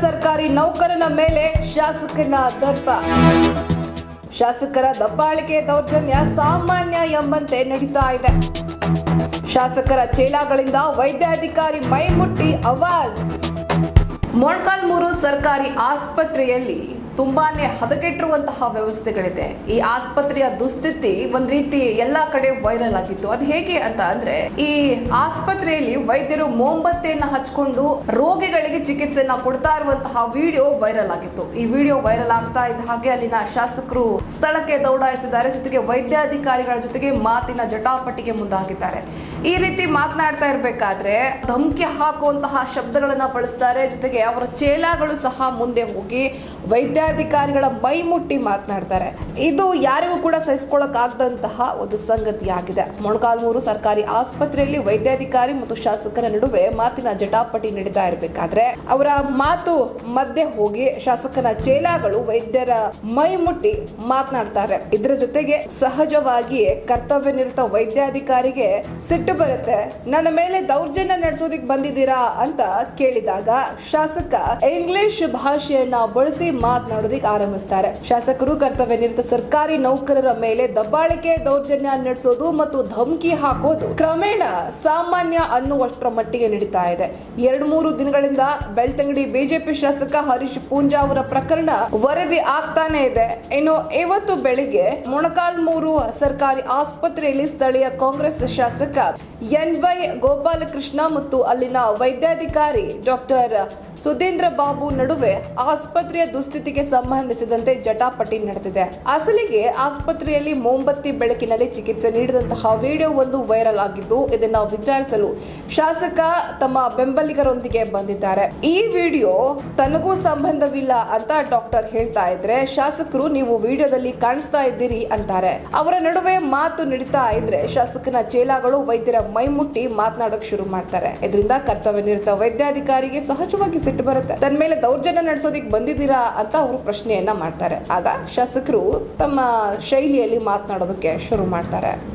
ಸರ್ಕಾರಿ ನೌಕರನ ಮೇಲೆ ಶಾಸಕನ ದರ್ಪ ಶಾಸಕರ ದಬ್ಬಾಳಿಕೆ ದೌರ್ಜನ್ಯ ಸಾಮಾನ್ಯ ಎಂಬಂತೆ ನಡೀತಾ ಇದೆ. ಶಾಸಕರ ಚೇಲಾಗಳಿಂದ ವೈದ್ಯಾಧಿಕಾರಿ ಮೈಮುಟ್ಟಿ ಅವಾಜ್. ಮೊಣಕಾಲ್ಮೂರು ಸರ್ಕಾರಿ ಆಸ್ಪತ್ರೆಯಲ್ಲಿ ತುಂಬಾನೇ ಹದಗೆಟ್ಟಿರುವಂತಹ ವ್ಯವಸ್ಥೆಗಳಿದೆ. ಈ ಆಸ್ಪತ್ರೆಯ ದುಸ್ಥಿತಿ ಒಂದ್ ರೀತಿ ಎಲ್ಲಾ ಕಡೆ ವೈರಲ್ ಆಗಿತ್ತು. ಅದು ಹೇಗೆ ಅಂತ ಅಂದ್ರೆ, ಈ ಆಸ್ಪತ್ರೆಯಲ್ಲಿ ವೈದ್ಯರು ಮೋಂಬತ್ತೆಯನ್ನ ಹಚ್ಕೊಂಡು ರೋಗಿಗಳಿಗೆ ಚಿಕಿತ್ಸೆಯನ್ನ ಕೊಡ್ತಾ ಇರುವಂತಹ ವಿಡಿಯೋ ವೈರಲ್ ಆಗಿತ್ತು. ಈ ವಿಡಿಯೋ ವೈರಲ್ ಆಗ್ತಾ ಇದ್ದ ಹಾಗೆ ಅಲ್ಲಿನ ಶಾಸಕರು ಸ್ಥಳಕ್ಕೆ ದೌಡಾಯಿಸಿದ್ದಾರೆ. ಜೊತೆಗೆ ವೈದ್ಯಾಧಿಕಾರಿಗಳ ಜೊತೆಗೆ ಮಾತಿನ ಜಟಾಪಟಿಗೆ ಮುಂದಾಗಿದ್ದಾರೆ. ಈ ರೀತಿ ಮಾತನಾಡ್ತಾ ಇರಬೇಕಾದ್ರೆ, ಧಮಕಿ ಹಾಕುವಂತಹ ಶಬ್ದಗಳನ್ನ ಬಳಸ್ತಾರೆ. ಜೊತೆಗೆ ಅವರ ಚೇಲಾಗಳು ಸಹ ಮುಂದೆ ಹೋಗಿ ವೈದ್ಯಾಧಿಕಾರಿಗಳ ಮೈ ಮುಟ್ಟಿ ಮಾತನಾಡ್ತಾರೆ. ಇದು ಯಾರಿಗೂ ಕೂಡ ಸಹಿಸಿಕೊಳ್ಳಕ್ ಆಗದಂತಹ ಒಂದು ಸಂಗತಿಯಾಗಿದೆ. ಮೊಣಕಾಲ್ಮೂರು ಸರ್ಕಾರಿ ಆಸ್ಪತ್ರೆಯಲ್ಲಿ ವೈದ್ಯಾಧಿಕಾರಿ ಮತ್ತು ಶಾಸಕರ ನಡುವೆ ಮಾತಿನ ಜಟಾಪಟಿ ನಡೀತಾ ಇರಬೇಕಾದ್ರೆ, ಅವರ ಮಾತು ಮಧ್ಯೆ ಹೋಗಿ ಶಾಸಕನ ಚೇಲಾಗಳು ವೈದ್ಯರ ಮೈಮುಟ್ಟಿ ಮಾತನಾಡ್ತಾರೆ. ಇದರ ಜೊತೆಗೆ ಸಹಜವಾಗಿಯೇ ಕರ್ತವ್ಯ ನಿರತ ವೈದ್ಯಾಧಿಕಾರಿಗೆ ಸಿಟ್ಟು ಬರುತ್ತೆ. ನನ್ನ ಮೇಲೆ ದೌರ್ಜನ್ಯ ನಡೆಸೋದಿಕ್ ಬಂದಿದ್ದೀರಾ ಅಂತ ಕೇಳಿದಾಗ ಶಾಸಕ ಇಂಗ್ಲಿಷ್ ಭಾಷೆಯನ್ನ ಬಳಸಿ ಮಾತನಾಡೋದಿಕ್ ಆರಂಭಿಸ್ತಾರೆ. ಶಾಸಕರು, ಕರ್ತವ್ಯ ನಿರತ ಸರ್ಕಾರಿ ನೌಕರರ ಮೇಲೆ ದಬ್ಬಾಳಿಕೆ ದೌರ್ಜನ್ಯ ನಡೆಸೋದು ಮತ್ತು ಧಮಕಿ ಹಾಕೋದು ಕ್ರಮೇಣ ಸಾಮಾನ್ಯ ಅನ್ನುವಷ್ಟರ ಮಟ್ಟಿಗೆ ನಡೀತಾ ಇದೆ. ಎರಡು ಮೂರು ದಿನಗಳಿಂದ ಬೆಳ್ತಂಗಡಿ ಬಿಜೆಪಿ ಶಾಸಕ ಹರೀಶ್ ಪೂಂಜಾ ಅವರ ಪ್ರಕರಣ ವರದಿ ಆಗ್ತಾನೆ ಇದೆ. ಇನ್ನು ಇವತ್ತು ಬೆಳಿಗ್ಗೆ ಮೊಣಕಾಲ್ಮೂರು ಸರ್ಕಾರಿ ಆಸ್ಪತ್ರೆಯಲ್ಲಿ ಸ್ಥಳೀಯ ಕಾಂಗ್ರೆಸ್ ಶಾಸಕ ಎನ್ ವೈ ಗೋಪಾಲಕೃಷ್ಣ ಮತ್ತು ಅಲ್ಲಿನ ವೈದ್ಯಾಧಿಕಾರಿ ಡಾಕ್ಟರ್ ಸುಧೀಂದ್ರ ಬಾಬು ನಡುವೆ ಆಸ್ಪತ್ರೆಯ ದುಸ್ಥಿತಿಗೆ ಸಂಬಂಧಿಸಿದಂತೆ ಜಟಾಪಟಿ ನಡೆದಿದೆ. ಅಸಲಿಗೆ ಆಸ್ಪತ್ರೆಯಲ್ಲಿ ಮೋಂಬತ್ತಿ ಬೆಳಕಿನಲ್ಲಿ ಚಿಕಿತ್ಸೆ ನೀಡಿದಂತಹ ವಿಡಿಯೋ ಒಂದು ವೈರಲ್ ಆಗಿದ್ದು, ಇದನ್ನ ವಿಚಾರಿಸಲು ಶಾಸಕ ತಮ್ಮ ಬೆಂಬಲಿಗರೊಂದಿಗೆ ಬಂದಿದ್ದಾರೆ. ಈ ವಿಡಿಯೋ ತನಗೂ ಸಂಬಂಧವಿಲ್ಲ ಅಂತ ಡಾಕ್ಟರ್ ಹೇಳ್ತಾ ಇದ್ರೆ, ಶಾಸಕರು ನೀವು ವಿಡಿಯೋದಲ್ಲಿ ಕಾಣಿಸ್ತಾ ಇದ್ದೀರಿ ಅಂತಾರೆ. ಅವರ ನಡುವೆ ಮಾತು ನಡೀತಾ ಇದ್ರೆ ಶಾಸಕನ ಚೇಲಾಗಳು ವೈದ್ಯರ ಮೈಮುಟ್ಟಿ ಮಾತನಾಡಕ್ ಶುರು ಮಾಡ್ತಾರೆ. ಇದರಿಂದ ಕರ್ತವ್ಯ ನಿರತ ವೈದ್ಯಾಧಿಕಾರಿಗೆ ಸಹಜವಾಗಿ ಸಿಟ್ಟು ಬರುತ್ತೆ. ತನ್ನ ಮೇಲೆ ದೌರ್ಜನ್ಯ ನಡೆಸೋದಿಕ್ ಬಂದಿದ್ದೀರಾ ಅಂತ ಅವರು ಪ್ರಶ್ನೆಯನ್ನ ಮಾಡ್ತಾರೆ. ಆಗ ಶಾಸಕರು ತಮ್ಮ ಶೈಲಿಯಲ್ಲಿ ಮಾತನಾಡೋದಕ್ಕೆ ಶುರು ಮಾಡ್ತಾರೆ.